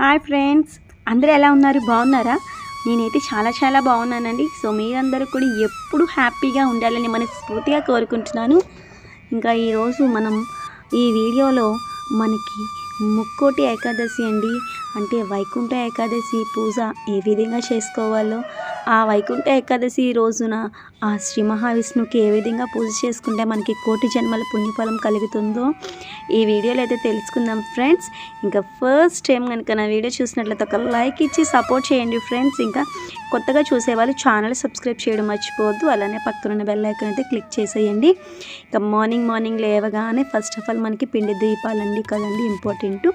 Hi friends. అందరూ ఎలా ఉన్నారు? బాగున్నారా? నేనైతే చాలా చాలా బాగున్నానండి. సో మీరందరూ కూడా ఎప్పుడు హ్యాపీగా ఉండాలని మనస్ఫూర్తిగా కోరుకుంటున్నాను. ఇంకా ఈరోజు మనం ఈ వీడియోలో మనకి ముక్కోటి ఏకాదశి అండి. అంటే వైకుంఠ ఏకాదశి పూజ ఏ విధంగా చేసుకోవాలో ఆ వైకుంఠ ఏకాదశి రోజున ఆ శ్రీ మహావిష్ణువుకి ఏ విధంగా పూజ చేసుకుంటే మనకి కోటి జన్మల పుణ్యఫలం కలుగుతుందో ఈ వీడియోలో అయితే తెలుసుకుందాం ఫ్రెండ్స్. ఇంకా ఫస్ట్ టైం కనుక నా వీడియో చూసినట్లయితే ఒక లైక్ ఇచ్చి సపోర్ట్ చేయండి ఫ్రెండ్స్. ఇంకా కొత్తగా చూసేవాళ్ళు ఛానల్ సబ్స్క్రైబ్ చేయడం మర్చిపోవద్దు. అలానే పక్కన ఉన్న బెల్ ఐకన్ అయితే క్లిక్ చేసేయండి. ఇంకా మార్నింగ్ మార్నింగ్ లేవగానే ఫస్ట్ ఆఫ్ ఆల్ మనకి పిండి దీపాలండి కదండి ఇంపార్టెంట్.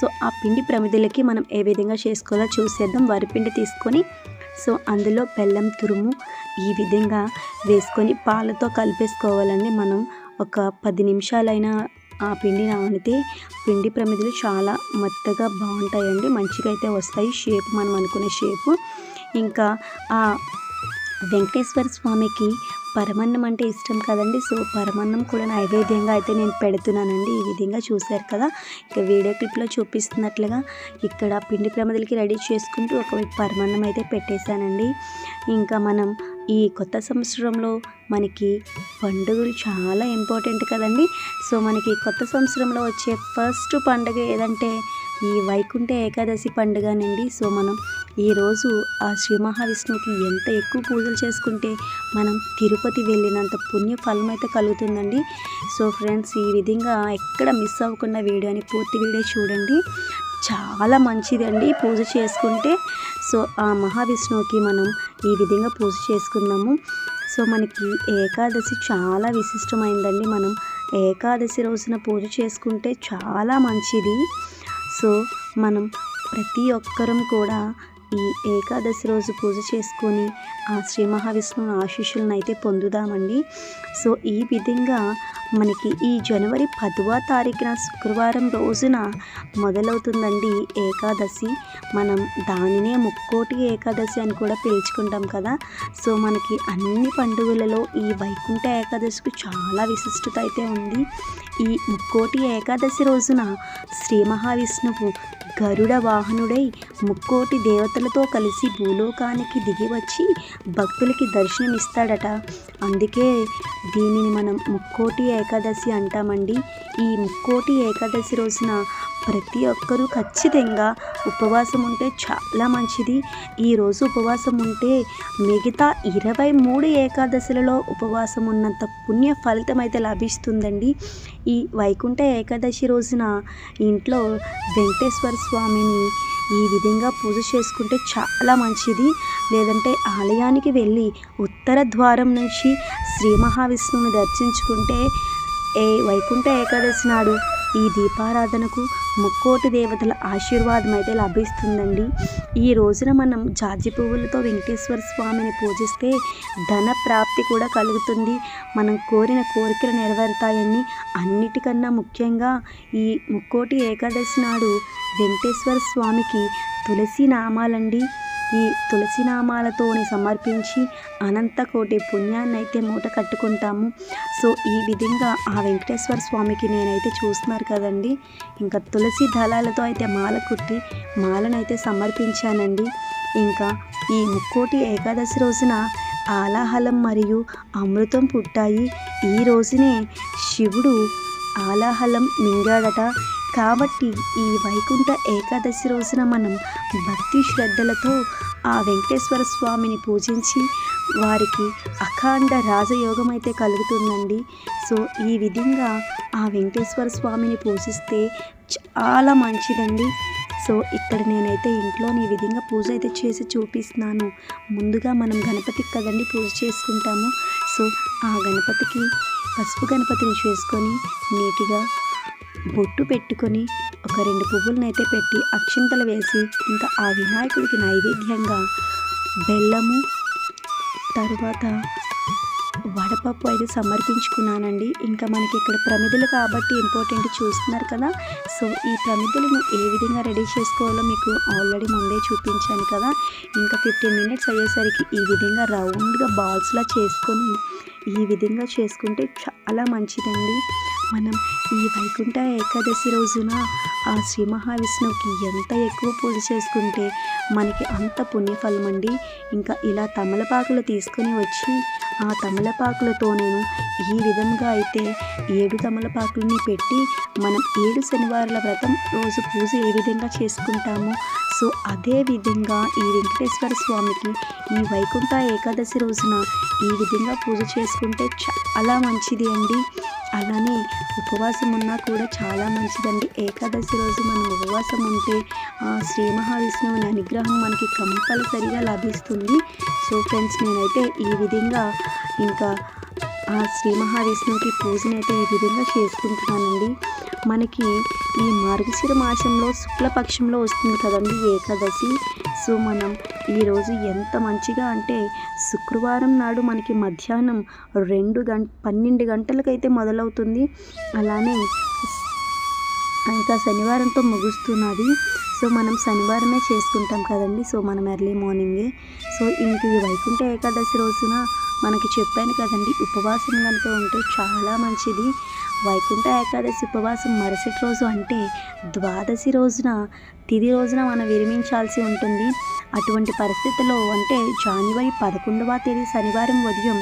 సో ఆ పిండి ప్రమిదలకి మనం ఏ విధంగా చేసుకోవాలో చూసేద్దాం. వరిపిండి తీసుకొని సో అందులో బెల్లం తురుము ఈ విధంగా వేసుకొని పాలతో కలిపేసుకోవాలండి. మనం ఒక పది నిమిషాలైనా ఆ పిండి నానితే పిండి ప్రమిదలు చాలా మెత్తగా బాగుంటాయండి. మంచిగా అయితే వస్తాయి. షేప్ మనం అనుకునే షేపు. ఇంకా ఆ వెంకటేశ్వర స్వామికి పరమన్నం అంటే ఇష్టం కదండి. సో పరమన్నం కూడా నైవేద్యంగా అయితే నేను పెడుతున్నానండి. ఈ విధంగా చూశారు కదా. ఇక వీడియో క్లిప్లో చూపిస్తున్నట్లుగా ఇక్కడ పిండి ప్రమదలకి రెడీ చేసుకుంటూ ఒకవైపు పరమన్నం అయితే పెట్టేశానండి. ఇంకా మనం ఈ కొత్త సంవత్సరంలో మనకి పండుగలు చాలా ఇంపార్టెంట్ కదండి. సో మనకి కొత్త సంవత్సరంలో వచ్చే ఫస్ట్ పండుగ ఏదంటే ఈ వైకుంఠ ఏకాదశి పండుగనండి సో మనం ఈరోజు ఆ శ్రీ మహావిష్ణువుకి ఎంత ఎక్కువ పూజలు చేసుకుంటే మనం తిరుపతి వెళ్ళినంత పుణ్య ఫలం అయితే కలుగుతుందండి. సో ఫ్రెండ్స్ ఈ విధంగా ఎక్కడ మిస్ అవ్వకుండా వీడియోని పూర్తి వీడియో చూడండి. చాలా మంచిదండి పూజ చేసుకుంటే. సో ఆ మహావిష్ణువుకి మనం ఈ విధంగా పూజ చేసుకుందాము. సో మనకి ఏకాదశి చాలా విశిష్టమైందండి. మనం ఏకాదశి రోజున పూజ చేసుకుంటే చాలా మంచిది. సో మనం ప్రతి ఒక్కరం కూడా ఈ ఏకాదశి రోజు పూజ చేసుకొని ఆ శ్రీ మహావిష్ణువు ఆశీస్సులను అయితే పొందుదామండి. సో ఈ విధంగా మనకి ఈ జనవరి పదవ తారీఖున శుక్రవారం రోజున మొదలవుతుందండి ఏకాదశి. మనం దానినే ముక్కోటి ఏకాదశి అని కూడా పిలుచుకుంటాం కదా. సో మనకి అన్ని పండుగలలో ఈ వైకుంఠ ఏకాదశికి చాలా విశిష్టత అయితే ఉంది. ఈ ముక్కోటి ఏకాదశి రోజున శ్రీ మహావిష్ణువు గరుడ వాహనుడై ముక్కోటి దేవతలతో కలిసి భూలోకానికి దిగి వచ్చి భక్తులకి దర్శనమిస్తాడట. అందుకే దీనిని మనం ముక్కోటి ఏకాదశి అంటామండి. ఈ ముక్కోటి ఏకాదశి రోజున ప్రతి ఒక్కరూ ఖచ్చితంగా ఉపవాసం ఉంటే చాలా మంచిది. ఈరోజు ఉపవాసం ఉంటే మిగతా ఇరవై మూడు ఏకాదశులలో ఉపవాసం ఉన్నంత పుణ్య ఫలితం అయితే లభిస్తుందండి. ఈ వైకుంఠ ఏకాదశి రోజున ఇంట్లో వెంకటేశ్వర స్వామిని ఈ విధంగా పూజ చేసుకుంటే చాలా మంచిది. లేదంటే ఆలయానికి వెళ్ళి ఉత్తర ద్వారం నుంచి శ్రీ మహావిష్ణువుని దర్శించుకుంటే ఏ వైకుంఠ ఏకాదశి నాడు ఈ దీపారాధనకు ముక్కోటి దేవతల ఆశీర్వాదం అయితే లభిస్తుందండి. ఈ రోజున మనం జాజి పువ్వులతో వెంకటేశ్వర స్వామిని పూజిస్తే ధన ప్రాప్తి కూడా కలుగుతుంది. మనం కోరిన కోరికలు నెరవేరుతాయని అన్నిటికన్నా ముఖ్యంగా ఈ ముక్కోటి ఏకాదశి నాడు వెంకటేశ్వర స్వామికి తులసి నామాలండి. ఈ తులసి నామాలతోని సమర్పించి అనంతకోటి పుణ్యాన్నైతే పుణ్యాన్ని అయితే మూట కట్టుకుంటాము. సో ఈ విధంగా ఆ వెంకటేశ్వర స్వామికి నేనైతే చూస్తున్నారు కదండి. ఇంకా తులసి దళాలతో అయితే మాల కుట్టి మాలనైతే సమర్పించానండి. ఇంకా ఈ ముక్కోటి ఏకాదశి రోజున ఆలాహలం మరియు అమృతం పుట్టాయి. ఈ రోజునే శివుడు ఆలాహలం మింగాడట. కాబట్టి ఈ వైకుంఠ ఏకాదశి రోజున మనం భక్తి శ్రద్ధలతో ఆ వెంకటేశ్వర స్వామిని పూజించి వారికి అఖండ రాజయోగం అయితే కలుగుతుందండి. సో ఈ విధంగా ఆ వెంకటేశ్వర స్వామిని పూజిస్తే చాలా మంచిదండి. సో ఇక్కడ నేనైతే ఇంట్లో ఈ విధంగా పూజ అయితే చేసి చూపిస్తున్నాను. ముందుగా మనం గణపతికి కదండి పూజ చేసుకుంటాము. సో ఆ గణపతికి పసుపు గణపతిని చేసుకొని నీట్గా బొట్టు పెట్టుకొని ఒక రెండు పువ్వులనైతే పెట్టి అక్షింతలు వేసి ఇంకా ఆ వినాయకుడికి నైవేద్యంగా బెల్లము తర్వాత వడపప్పు అయితే సమర్పించుకున్నానండి. ఇంకా మనకి ఇక్కడ ప్రమిదలు కాబట్టి ఇంపార్టెంట్ చూస్తున్నారు కదా. సో ఈ ప్రమిదలను ఏ విధంగా రెడీ చేసుకోవాలో మీకు ఆల్రెడీ ముందే చూపించాను కదా. ఇంకా ఫిఫ్టీన్ మినిట్స్ అయ్యేసరికి ఈ విధంగా రౌండ్గా బాల్స్లా చేసుకొని ఈ విధంగా చేసుకుంటే చాలా మంచిదండి. మనం ఈ వైకుంఠ ఏకాదశి రోజున ఆ శ్రీ మహావిష్ణువుకి ఎంత ఎక్కువ పూజ చేసుకుంటే మనకి అంత పుణ్యఫలం అండి ఇంకా ఇలా తమలపాకులు తీసుకొని వచ్చి ఆ తమలపాకులతో నేను ఈ విధంగా అయితే ఏడు తమలపాకులని పెట్టి మనం ఏడు శనివారాల వ్రతం రోజు పూజ ఏ విధంగా చేసుకుంటామో సో అదే విధంగా ఈ వెంకటేశ్వర స్వామికి ఈ వైకుంఠ ఏకాదశి రోజున ఈ విధంగా పూజ చేసుకుంటే చాలా మంచిది అండి. అలానే ఉపవాసం ఉన్నా కూడా చాలా మంచిదండి. ఏకాదశి రోజు మనం ఉపవాసం ఉంటే ఆ శ్రీ మహావిష్ణువుని అనుగ్రహం మనకి కంపల్సరిగా లభిస్తుంది. సో ఫ్రెండ్స్ నేనైతే ఈ విధంగా ఇంకా ఆ శ్రీ మహావిష్ణువుకి పూజను అయితే ఈ విధంగా చేసుకుంటున్నానండి. మనకి ఈ మార్గశిర మాసంలో శుక్లపక్షంలో వస్తుంది కదండి ఏకాదశి. సో మనం ఈరోజు ఎంత మంచిగా అంటే శుక్రవారం నాడు మనకి మధ్యాహ్నం రెండు గంట పన్నెండు గంటలకైతే మొదలవుతుంది. అలానే ఇంకా శనివారంతో ముగుస్తున్నది. సో మనం శనివారమే చేసుకుంటాం కదండి. సో మనం ఎర్లీ మార్నింగే. సో ఇంక ఈ వైకుంఠ ఏకాదశి రోజున మనకి చెప్పాను కదండి ఉపవాసం కనుక ఉంటే చాలా మంచిది. వైకుంఠ ఏకాదశి ఉపవాసం మరుసటి రోజు అంటే ద్వాదశి రోజున తిది రోజున మనం విరమించాల్సి ఉంటుంది. అటువంటి పరిస్థితుల్లో అంటే జనవరి పదకొండవ తేదీ శనివారం ఉదయం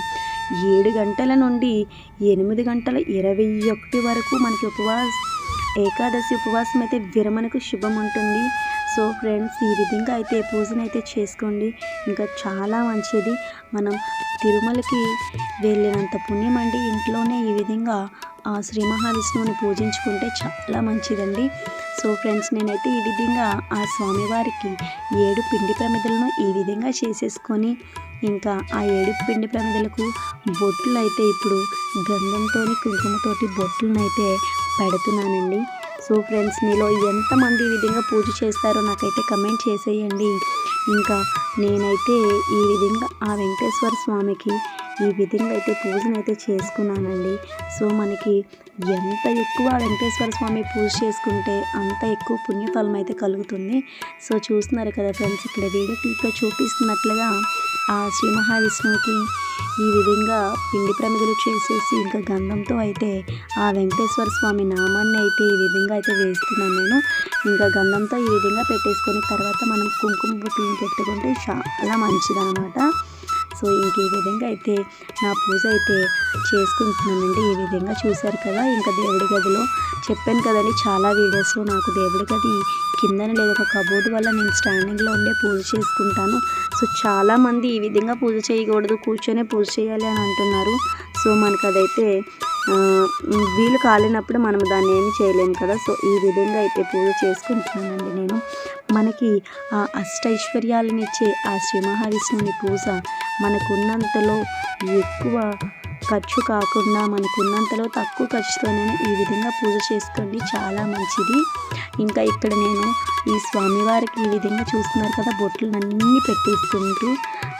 ఏడు గంటల నుండి ఎనిమిది గంటల ఇరవై ఒకటి వరకు మనకి ఉపవాస ఏకాదశి ఉపవాసం అయితే విరమణకు శుభం ఉంటుంది. సో ఫ్రెండ్స్ ఈ విధంగా అయితే పూజను అయితే చేసుకోండి. ఇంకా చాలా మంచిది. మనం తిరుమలకి వెళ్ళినంత పుణ్యం అండి. ఇంట్లోనే ఈ విధంగా ఆ శ్రీ మహావిష్ణువుని పూజించుకుంటే చాలా మంచిదండి. సో ఫ్రెండ్స్ నేనైతే ఈ విధంగా ఆ స్వామివారికి ఏడు పిండి ప్రమిదలను ఈ విధంగా చేసేసుకొని ఇంకా ఆ ఏడు పిండి ప్రమిదలకు బొట్లు అయితే ఇప్పుడు గంధంతో కుంకుమతోటి బొట్లను అయితే పెడుతున్నానండి. సో ఫ్రెండ్స్ మీలో ఎంతమంది ఈ విధంగా పూజ చేస్తారో నాకైతే కమెంట్ చేసేయండి. ఇంకా నేనైతే ఈ విధంగా ఆ వెంకటేశ్వర స్వామికి ఈ విధంగా అయితే పూజను అయితే చేసుకున్నానండి. సో మనకి ఎంత ఎక్కువ వెంకటేశ్వర స్వామి పూజ చేసుకుంటే అంత ఎక్కువ పుణ్యఫలం అయితే కలుగుతుంది. సో చూస్తున్నారు కదా ఫ్రెండ్స్ ఇక్కడ వీడియో క్లిప్లో చూపిస్తున్నట్లుగా ఆ శ్రీ మహావిష్ణువుకి ఈ విధంగా పిండి ప్రమిదలు చేసేసి ఇంకా గంధంతో అయితే ఆ వెంకటేశ్వర స్వామి నామాన్ని అయితే ఈ విధంగా అయితే వేస్తున్నాను నేను. ఇంకా గంధంతో ఈ విధంగా పెట్టేసుకొని తర్వాత మనం కుంకుమ బుట్టిని పెట్టుకుంటే చాలా మంచిదన్నమాట. సో ఇంక ఈ విధంగా అయితే నా పూజ అయితే చేసుకుంటున్నానండి. ఈ విధంగా చూశారు కదా ఇంకా దేవుడి గదిలో చెప్పాను కదండి చాలా వీడియోస్లో నాకు దేవుడి గది కిందన లేదు ఒక కబోర్డ్ వల్ల నేను స్టాండింగ్లో ఉండే పూజ చేసుకుంటాను. సో చాలామంది ఈ విధంగా పూజ చేయకూడదు కూర్చొనే పూజ చేయాలి అని అంటున్నారు. సో మనకు అదైతే వీలు కాలేనప్పుడు మనం దాన్ని ఏమి చేయలేము కదా. సో ఈ విధంగా అయితే పూజ చేసుకుంటున్నానండి నేను. మనకి ఆ అష్టైశ్వర్యాలనిచ్చే ఆ శ్రీ మహావిష్ణువుని పూజ మనకున్నంతలో ఎక్కువ ఖర్చు కాకుండా మనకున్నంతలో తక్కువ ఖర్చుతోనే ఈ విధంగా పూజ చేసుకోండి. చాలా మంచిది. ఇంకా ఇక్కడ నేను ఈ స్వామివారికి ఈ విధంగా చూస్తున్నారు కదా బొట్లు అన్నీ పెట్టేసుకుంటూ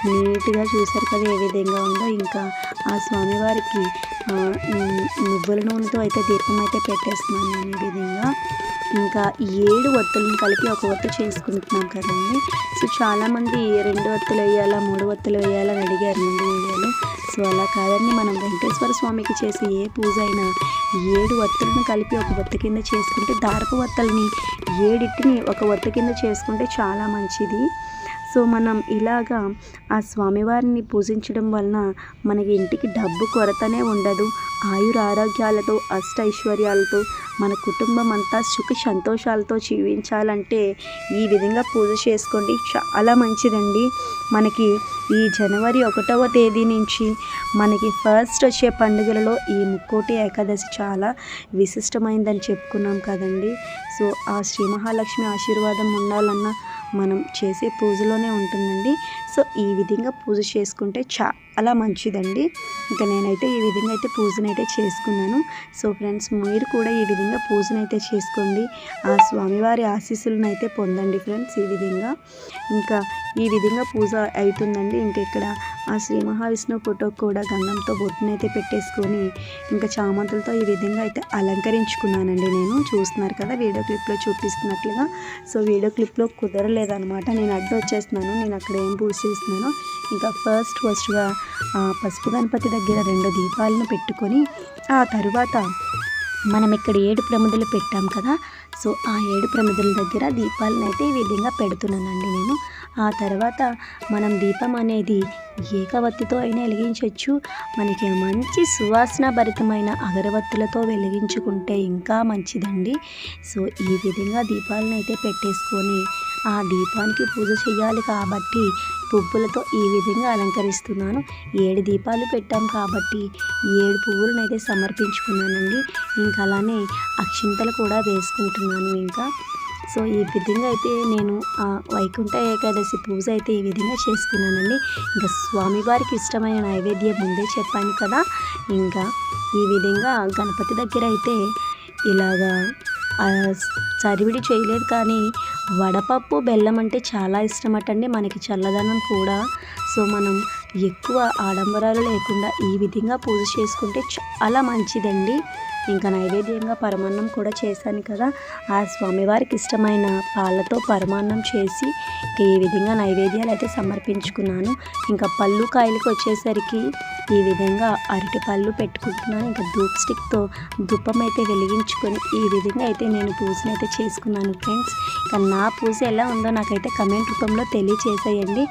నీట్గా చూశారు కదా ఏ విధంగా ఉందో. ఇంకా ఆ స్వామివారికి నువ్వుల నూనెతో అయితే దీపం అయితే పెట్టేస్తున్నాను నేను ఈ విధంగా. ఇంకా ఏడు ఒత్తులను కలిపి ఒక ఒత్తు చేసుకుంటున్నాం కదండి. సో చాలామంది రెండు ఒత్తులు వేయాలా మూడు ఒత్తులు వేయాలని అడిగారు ముందు వీడియోలో. సో అలా కాదండి. మనం వెంకటేశ్వర స్వామికి చేసే ఏ పూజ అయినా ఏడు ఒత్తులను కలిపి ఒక ఒత్త కింద చేసుకుంటే దారపు ఒత్తల్ని ఏడిటిని ఒక ఒత్త కింద చేసుకుంటే చాలా మంచిది. సో మనం ఇలాగా ఆ స్వామివారిని పూజించడం వలన మనకి ఇంటికి డబ్బు కొరతనే ఉండదు. ఆయుర ఆరోగ్యాలతో అష్ట ఐశ్వర్యాలతో మన కుటుంబం అంతా సుఖ సంతోషాలతో జీవించాలంటే ఈ విధంగా పూజ చేసుకోండి. చాలా మంచిదండి. మనకి ఈ జనవరి ఒకటవ తేదీ నుంచి మనకి ఫస్ట్ వచ్చే పండుగలలో ఈ ముక్కోటి ఏకాదశి చాలా విశిష్టమైందని చెప్పుకున్నాం కదండి. సో ఆ శ్రీ మహాలక్ష్మి ఆశీర్వాదం ఉండాలన్నా మనం చేసే పూజలోనే ఉంటుందండి. సో ఈ విధంగా పూజ చేసుకుంటే చాలా మంచిదండి. ఇంకా నేనైతే ఈ విధంగా అయితే పూజనైతే చేసుకున్నాను. సో ఫ్రెండ్స్ మీరు కూడా ఈ విధంగా పూజనైతే చేసుకోండి. ఆ స్వామివారి ఆశీస్సులను అయితే పొందండి ఫ్రెండ్స్ ఈ విధంగా. ఇంకా ఈ విధంగా పూజ అవుతుందండి ఇంకా ఇక్కడ ఆ శ్రీ మహావిష్ణువు ఫోటో కూడా గంధంతో బొట్టునైతే పెట్టేసుకొని ఇంకా చామంతులతో ఈ విధంగా అయితే అలంకరించుకున్నానండి నేను. చూస్తున్నారు కదా వీడియో క్లిప్లో చూపిస్తున్నట్లుగా. సో వీడియో క్లిప్లో కుదరలేదనమాట నేను అడ్డు వచ్చేస్తున్నాను. నేను అక్కడ ఏం పూసి చూస్తున్నాను. ఇంకా ఫస్ట్ ఫస్ట్గా ఆ పసుపు గణపతి దగ్గర రెండు దీపాలను పెట్టుకొని ఆ తరువాత మనం ఇక్కడ ఏడు ప్రమిదలు పెట్టాం కదా సో ఆ ఏడు ప్రమిదల దగ్గర దీపాలను అయితే ఈ విధంగా పెడుతున్నానండి నేను. ఆ తర్వాత మనం దీపం అనేది ఏకవత్తితో అయినా వెలిగించవచ్చు మనకి మంచి సువాసన భరితమైన అగరవత్తులతో వెలిగించుకుంటే ఇంకా మంచిదండి. సో ఈ విధంగా దీపాలను అయితే పెట్టేసుకొని ఆ దీపానికి పూజ చేయాలి కాబట్టి పువ్వులతో ఈ విధంగా అలంకరిస్తున్నాను. ఏడు దీపాలు పెట్టాం కాబట్టి ఏడు పువ్వులను అయితే సమర్పించుకున్నానండి. ఇంకా అలానే అక్షింతలు కూడా వేసుకుంటున్నాను ఇంకా. సో ఈ విధంగా అయితే నేను ఆ వైకుంఠ ఏకాదశి పూజ అయితే ఈ విధంగా చేసుకున్నానండి. ఇంకా స్వామివారికి ఇష్టమైన నైవేద్యం ముందే చెప్పాను కదా. ఇంకా ఈ విధంగా గణపతి దగ్గర అయితే ఇలాగా చరివిడి చేయలేదు కానీ వడపప్పు బెల్లం అంటే చాలా ఇష్టం అటండి మనకి చల్లదనం కూడా. సో మనం ఎక్కువ ఆడంబరాలు లేకుండా ఈ విధంగా పూజ చేసుకుంటే చాలా మంచిదండి. ఇంకా నైవేద్యంగా పరమాన్నం కూడా చేశాను కదా. ఆ స్వామివారికి ఇష్టమైన పాలతో పరమాన్నం చేసి ఈ విధంగా నైవేద్యాలు అయితే సమర్పించుకున్నాను. ఇంకా పళ్ళు కాయలకు వచ్చేసరికి ఈ విధంగా అరటి పళ్ళు పెట్టుకుంటున్నాను. ఇంకా ధూప్ స్టిక్తో దుప్పం అయితే వెలిగించుకొని ఈ విధంగా అయితే నేను పూజను అయితే చేసుకున్నాను ఫ్రెండ్స్. ఇంకా నా పూజ ఎలా ఉందో నాకైతే కమెంట్ రూపంలో తెలియచేసేయండి.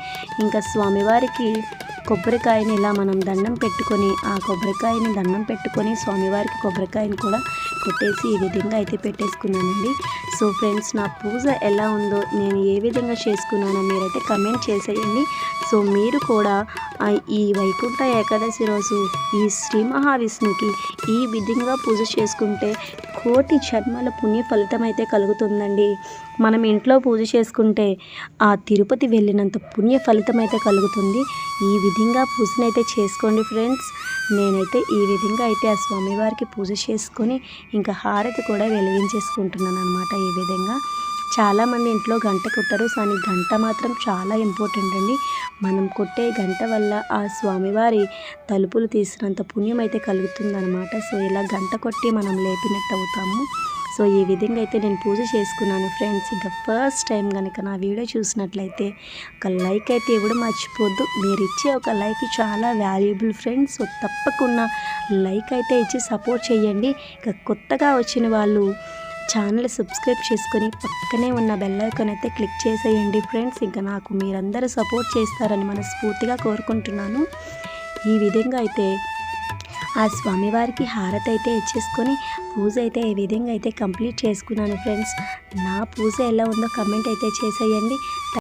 ఇంకా స్వామివారికి కొబ్బరికాయని ఇలా మనం దండం పెట్టుకొని ఆ కొబ్బరికాయని దండం పెట్టుకొని స్వామివారికి కొబ్బరికాయ కొబ్బరికాయని కూడా కొట్టేసి ఈ విధంగా అయితే పెట్టేసుకున్నానండి. సో ఫ్రెండ్స్ నా పూజ ఎలా ఉందో నేను ఏ విధంగా చేసుకున్నానో మీరైతే కమెంట్ చేసేయండి. సో మీరు కూడా ఈ వైకుంఠ ఏకాదశి రోజు ఈ శ్రీ మహావిష్ణుకి ఈ విధంగా పూజ చేసుకుంటే కోటి జన్మల పుణ్య ఫలితం అయితే కలుగుతుందండి. మనం ఇంట్లో పూజ చేసుకుంటే ఆ తిరుపతి వెళ్ళినంత పుణ్య ఫలితం అయితే కలుగుతుంది. ఈ విధంగా పూజనైతే చేసుకోండి ఫ్రెండ్స్. నేనైతే ఈ విధంగా అయితే ఆ స్వామివారికి పూజ చేసుకొని ఇంకా హారతి కూడా వెలిగించేసుకుంటున్నాను అనమాట ఈ విధంగా. చాలామంది ఇంట్లో గంట కొట్టరు. కానీ గంట మాత్రం చాలా ఇంపార్టెంట్ అండి. మనం కొట్టే గంట వల్ల ఆ స్వామివారి తలుపులు తీసినంత పుణ్యం అయితే కలుగుతుందన్నమాట. సో ఇలా గంట కొట్టి మనం లేపినట్టు అవుతాము. సో ఈ విధంగా అయితే నేను పూజ చేసుకున్నాను ఫ్రెండ్స్. ఇంకా ఫస్ట్ టైం కనుక నా వీడియో చూసినట్లయితే ఒక లైక్ అయితే ఇవ్వడం మర్చిపోద్దు. మీరు ఇచ్చే ఒక లైక్ చాలా వాల్యుబుల్ ఫ్రెండ్స్. సో తప్పకుండా లైక్ అయితే ఇచ్చి సపోర్ట్ చేయండి. ఇక కొత్తగా వచ్చిన వాళ్ళు ఛానల్ సబ్స్క్రైబ్ చేసుకొని పక్కనే ఉన్న బెల్ ఐకాన్ అయితే క్లిక్ చేసేయండి ఫ్రెండ్స్. ఇంకా నాకు మీరందరూ సపోర్ట్ చేస్తారని మనస్ఫూర్తిగా కోరుకుంటున్నాను. ఈ విధంగా అయితే ఆ స్వామివారికి హారతి అయితే ఇచ్చేసుకొని పూజ అయితే ఈ విధంగా అయితే కంప్లీట్ చేసుకున్నాను ఫ్రెండ్స్ నా పూజ ఎలా ఉందో కమెంట్ అయితే చేసేయండి.